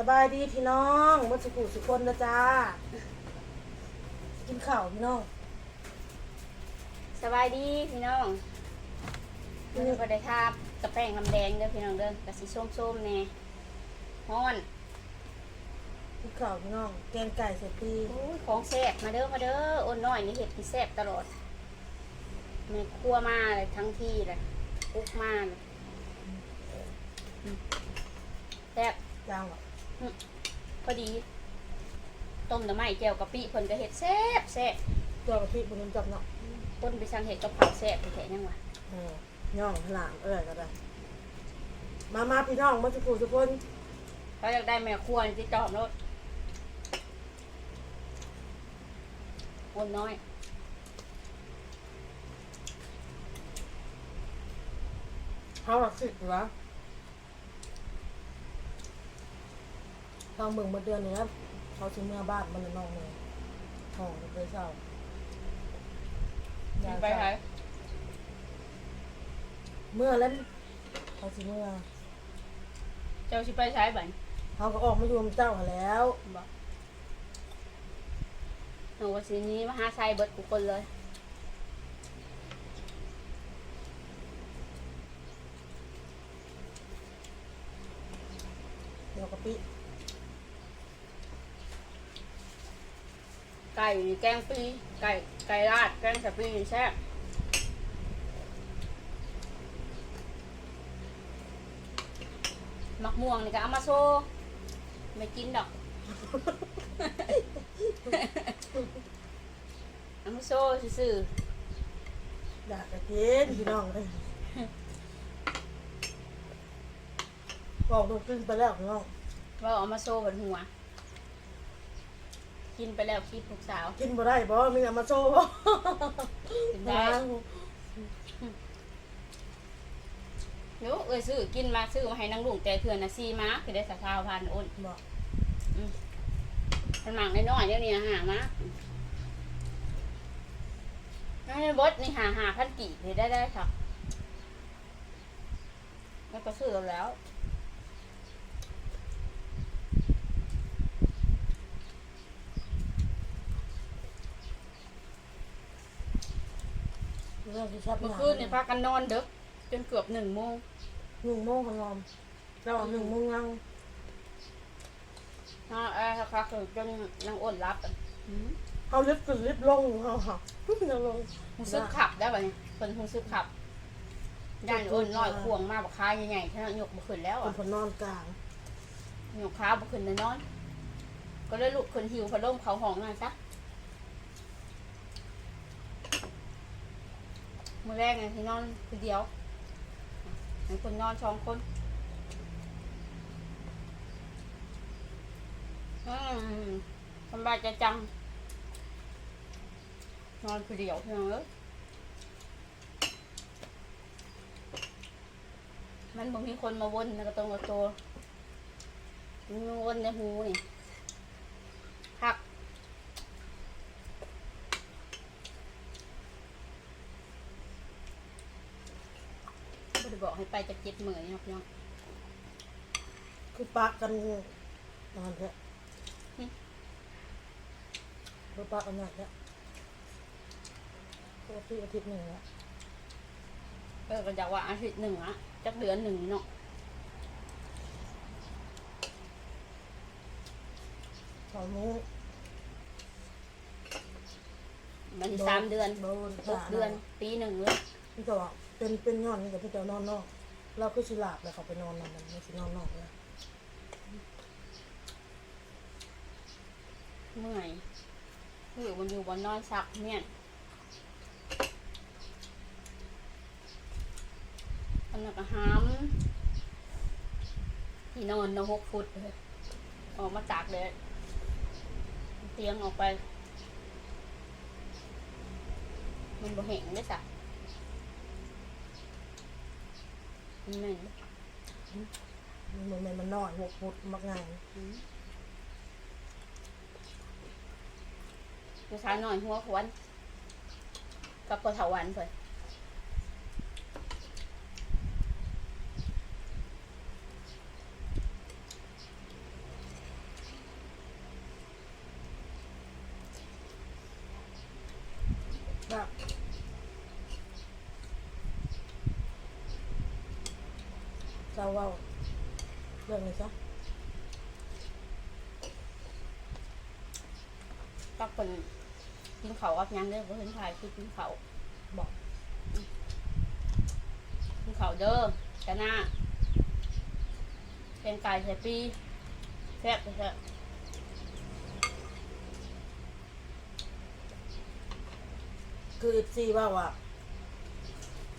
สบายดีพี่น้องวัสุกุสุคนนะจ้า กินข้าวพี่น้องสบายดีพี่น้องวันนี้ก็ได้ทาบกระแป้งน้ำแดงเด้อพี่น้องเด้อกระสีส้มๆแน่ฮ้อนกินข้าวพี่น้อง แกงไก่ใส่ปีโอ้ยของแซ่บมาเด้อมาเด้ออ้นน้อยนี่เห็ดที่แซ่บตลอดแม่ครัวมาเลยทั้งที่เลยปุกมาเลยอืมแซ่บยางอะ พอดี ต้มหน่อไม้แจ่วกะปิเพิ่นก็เห็ดแซ่บแซ่บตัวกะทิบนน้ำจับเนาะต้นไปสั่งเห็ดกับข้าวแซ่บแท้ๆยังวะเออย่องพลางเออก็ได้ มามาพี่น้องวัสุกุสุคนเขาอยากได้แม่ครัวนี่ที่จอมรถอ้นน้อยเขาหลักสิบเหรอ ทางเมืองมาเดือนนี้ครับเขาซื้อเมื่อบ้านมันเลยน้องเลยห้องเคยเศร้าไปไหนเมื่อแล้วเขาซื้อเมื่อเจ้าชิไปใช้บันเขาก็ออกมาอยู่กับเจ้าหั้นแล้วบอกหนูว่าสีนี้มาหาใส่เบิดทุกคนเลยเดี๋ยวกะปิ ไก่นี่แกงปีไก่ไก่ราดแกงสะปีนี่แซ่บมักม่วงนี่ก็เอามาโซ่ไม่กินดอกเอามาโซ่ซื่ออยากจะกินพี่น้องเลยบอกดูกินไปแล้วพี่น้องๆว่าเอามาโซ่บนหัว กินไปแล้วคิดลูกสาว กินบ่ได้บ่มีเอามาโซ่บ่กินได้เดี๋ยวเอ้ยซื้อกินมาซื้อมาให้นางลุงแต่เถื่อนนะซีมาคือได้สักข้าวพันอ้นบอกมันหมักน้อยๆเดี๋ยวนี้หามาให้บดนี่หาหาพันกี่นี่ได้ได้ค่ะแล้วก็ซื้อแล้ว เรื่องที่ชอบเมื่อคืนนี่พากันนอนเด้อจนเกือบหนึ่งโมงหนึ่งโมงของงอมเราหนึ่งโมงยังนอนเออสักพักคือจนนางอ้นรับอะอืมเขาลิฟต์ขึ้นลิฟต์ลงเขาค่ะยังลงหูซึกขับได้ป่ะเนี่ยเป็นหูซึกขับย่านอ้นน้อยควงมาบักคาใหญ่ๆท่านยกบุขึ้นแล้วคอะนพนอนกลางหนูขาบุขึ้นแน่นอน ก็เลยลุกขึ้นหิวพัดลมเขาห้องนั่นซะ มือแรกไงที่นอนคือเดียวให้คนนอนสองคนอืมสบายใจจัง นอนคือเดียวเพียงเอ้ยมันบ่มีคนมาวนนะก็ต้องกับตัวมันวนในหูนี่ ไม่ได้บอกให้ไปจากเจ็ดหมื่นนะครับพี่น้องคือปากกันนอนเถอะคือปากกันหนักเนี่ยปกติอาทิตย์หนึ่งแล้วเออก็อยากว่าอาทิตย์หนึ่งอะจักเดือนหนึ่งนี่เนาะสองมื้อมันนี่สามเดือนโดนหกเดือนปีหนึ่งเลย พี่จะบอก เป็นเป็นยอนนี่กับพี่เจะนอนนอก เราก็ชิลาบเลยเขาไปนอนนอนมันไม่ชินอนนอกเลยเมื่อยอยู่บนอยู่บนนอนสักเนี่ยอันนั้นก็หามที่นอนนะหกฟุตเลยออกมาจากเลยเตียงออกไป มันบ่เห็นได้สักมัน แม่นมันเหมือนมันนอนหกฟุตมักง่ายอืมผู้ชายหน่อยหัวขวนกับปะเถาวันเพิ่น เศร้าเว่าเรื่องนี้ซะก็เป็นกินเขาวกับหยังเด้อบ่เห็นถ่ายคือกินเขาวบอกกินเขาวเด้อจะหน้าเป็นไก่ใส่ปีแซ่บแซ่บคือเอฟซีว่าว่า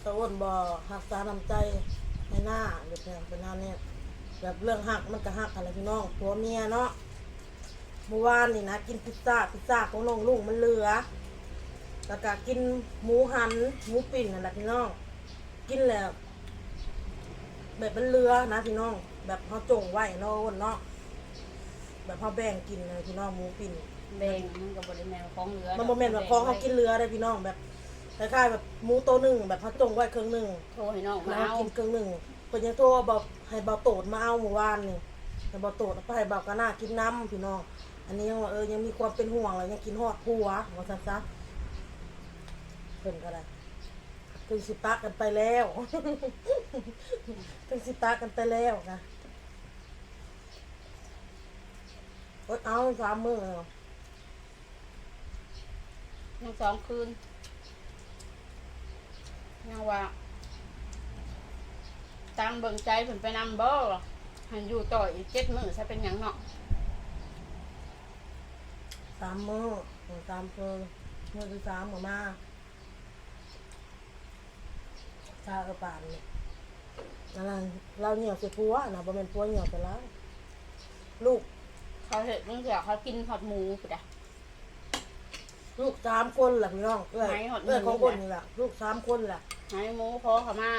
ตะอ้วนบอหักษาน้ำใจ ในหน้าเด็กเนี่ยเป็นหน้าเนี่ยแบบเรื่องหักมันก็หักอะไรพี่น้องผัวเมียเนาะเมื่อวานนี่นะกินพิซซ่าพิซซ่าของน้องลุงมันเหลือ แล้วก็กินหมูหันหมูปิ่นนั่นแหละพี่น้อง กินแล้วแบบมันเหลือนะพี่น้อง แบบเขาจงไว้เนาะเนาะแบบเขาแบ่งกินเลยพี่น้องหมูปิ่น แบงมันกับบริแมวของเหลือมันโมเมนต์แบบของเขากินเรือได้พี่น้องแบบ คล้ายๆแบบหมูตัวหนึ่งแบบเขาจงไว้ครึ่งหนึ่งโทรให้น้องมาแล้วเอากินครึ่งหนึ่งเพิ่นยังโทรบอกให้เบาโตดมาเอาเมื่อวานนี่ให้เบาโตดเอาไปให้เบากระหน้ากินน้ำพี่น้อง อันนี้ยังว่าเออยังมีความเป็นห่วงเลยยังกินฮอดผัวว่าซั่นซะเพิ่นก็ได้ถึงสิปะกันไปแล้วถึงสิปะกันไปแล้วนะอดเอาสามมื้อแล้วทั้งสองคืน ยังว่าตามเบิ่งใจเพิ่นไปนำบ่หันอยู่ต่ออีกเจ็ดมื้อซะเป็นหยังเนาะสามมือหนึ่งสามมือมือที่สามหมดมาชาเออป่านเนี่ยนั่นล่ะเราเหนียวใส่ปัวนะบ่เป็นปัวเหนียวไปแล้ว ลูก เขาเห็ดมึงเสือเขากินหอดหมูปุ๊ดอะ ลูกสามคนแหละพี่น้องเอ้ยไหนหอดหนึ่งเอ้ยของคนนี่แหละลูกสามคนแหละ ให้หมูขอเขามา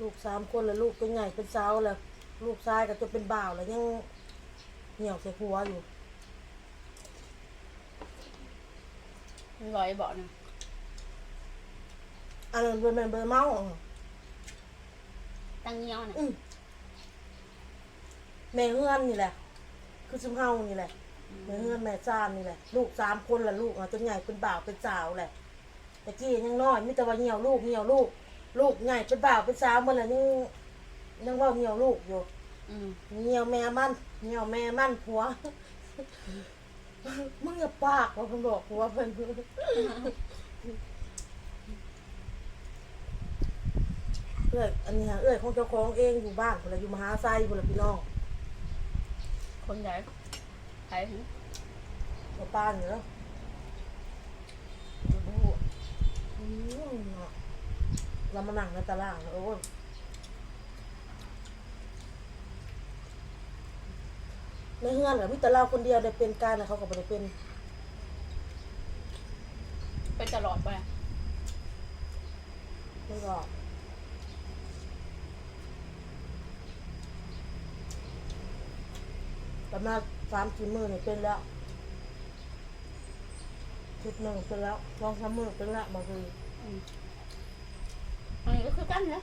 ลูกสามคนแล้วลูกเป็นใหญ่เป็นสาวแล้ว ลูกชายก็จะเป็นบ่าวแล้วยังเหนียวใส่หัวอยู่มันลอยเบาะนะอันนั้นเป็นเบอร์เมาตั้งเงี้ยวนะ อืม แม่เฮือนนี่แหละ คือซุมเฮานี่แหละแม่เฮือนแม่จ้านนี่แหละ ลูกสามคนละลูกอะจนใหญ่เป็นบ่าวเป็นสาวแหละแต่กี้ยังน้อยมิแต่ว่าเหี่ยวลูกเหี่ยวลูก ลูกใหญ่เป็นบ่าวเป็นสาวหมันละยังยังว่าเหี่ยวลูกอยู่อืมเหี่ยวแม่มันเหี่ยวแม่มันผัวมึงอย่าปากว่าเพิ่นบอกผัวเพิ่นเอ้ยอันนี้ฮะเอ้ยของเจ้าของเองอยู่บ้านพุ่นละอยู่มหาไซพุ่นละพี่น้อง คนใหญ่ใครถึงมาป้านอยู่แล้วดูดูอืมเนาะเรามานั่งในตารางโอ้ยในเฮือนกับมิตรเราคนเดียวได้เป็นการนะเขาก็บ่ได้เป็นไปตลอดไปไม่ก็ ประมาณสามสี่มือเนี่ยเป็นแล้วชุดหนึ่งเป็นแล้วสองสามมือเป็นแล้วบางทีอืมอันนี้ก็คือกันนะ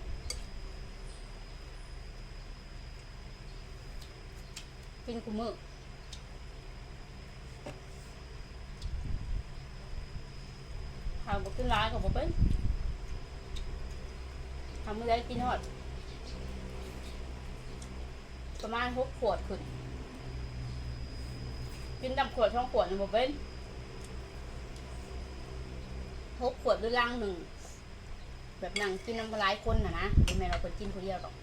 กินกูมือข้าวบอกกินร้ายกับบอกเป็นทำไม่ได้กินหอด ประมาณหกขวดขึ้น กินดำขวดช่องขวดหนึ่งบอกเป็นหกขวดด้วยลังหนึ่ง แบบนั่งกินน้ำหลายคนนะนะไม่แม่นเราคนกินคนเดียวหรอก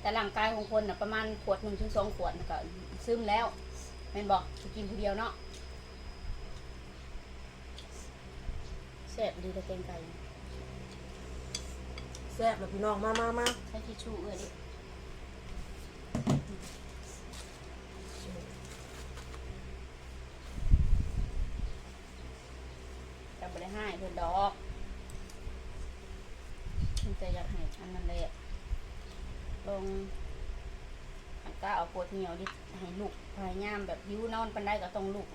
แต่ร่างกายของคนน่ะประมาณขวดหนึ่งถึงสองขวดน่ะก็ซึมแล้วแม่นบอกจะกินคนเดียวเนาะแซ่บดีแต่เกงไก่แซ่บเลยพี่น้องมามามาใช้ทิชชู่เออดิ ไปได้ให้เพื่อนดอกมันจะอยากให้อันนั้นเลยอะลงอันก็เอาปวดเหนียวดิให้ลูกพยายามแบบยิ้วนอนปันได้ก็ต้องลูก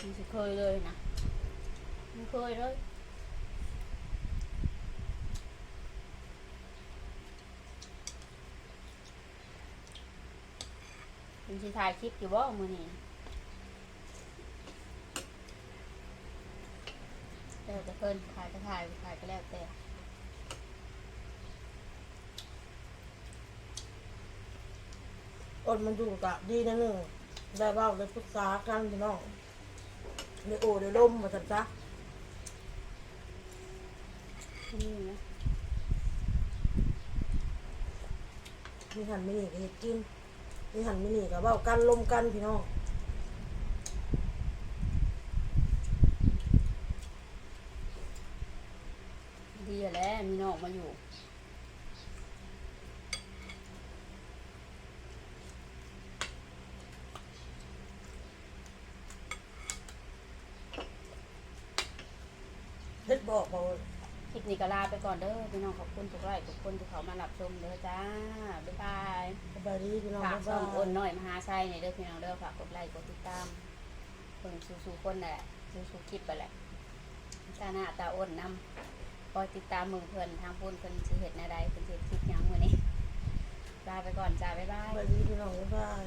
มันสิเคยเลยนะมันเคยเลย สิถ่ายคลิปอยู่บ่มื้อนี้แล้วแต่เพิ่นถ่ายก็ถ่ายบ่ถ่ายก็แล้วแต่อดมันอยู่กะดีนะหนึ่งได้เว่าได้ปรึกษากันพี่น้องได้โอ้ได้ล่มมาสันจ้ะนี่นะมีหันไม่หนีก็เห็ดกิน มีหันไม่หนีก็เว้ากันลมกันพี่น้องดีอยู่แล้วมีน้องมาอยู่เฮ็ดบอกบอกคลิปนี้ก็ลาไปก่อนเด้อพี่น้องขอบคุณทุกไลค์ทุกคนที่เขามารับชมเด้อจ้า บ๊ายบายสบาย ดีพี่น้องฝากบ๊ายส่บางโอนยหน่อยมหาชัยในอยเด้อพี่น้องเด้อฝากกดไลค์กดติดตามเพิ่งสู่ๆคนนั่นแหละสู่ๆคลิปไปแหละตาหน้าตาอ้นนำคอยติดตามมือเพิ่นทางพุ่นเพิ่นสิเฮ็ดแนวใดเพิ่นสิเฮ็ดคลิปหยังมื้อนี้ลาไปก่อนจ้าบ๊ายบาสยบายดีพี่น้องบ๊ายบาย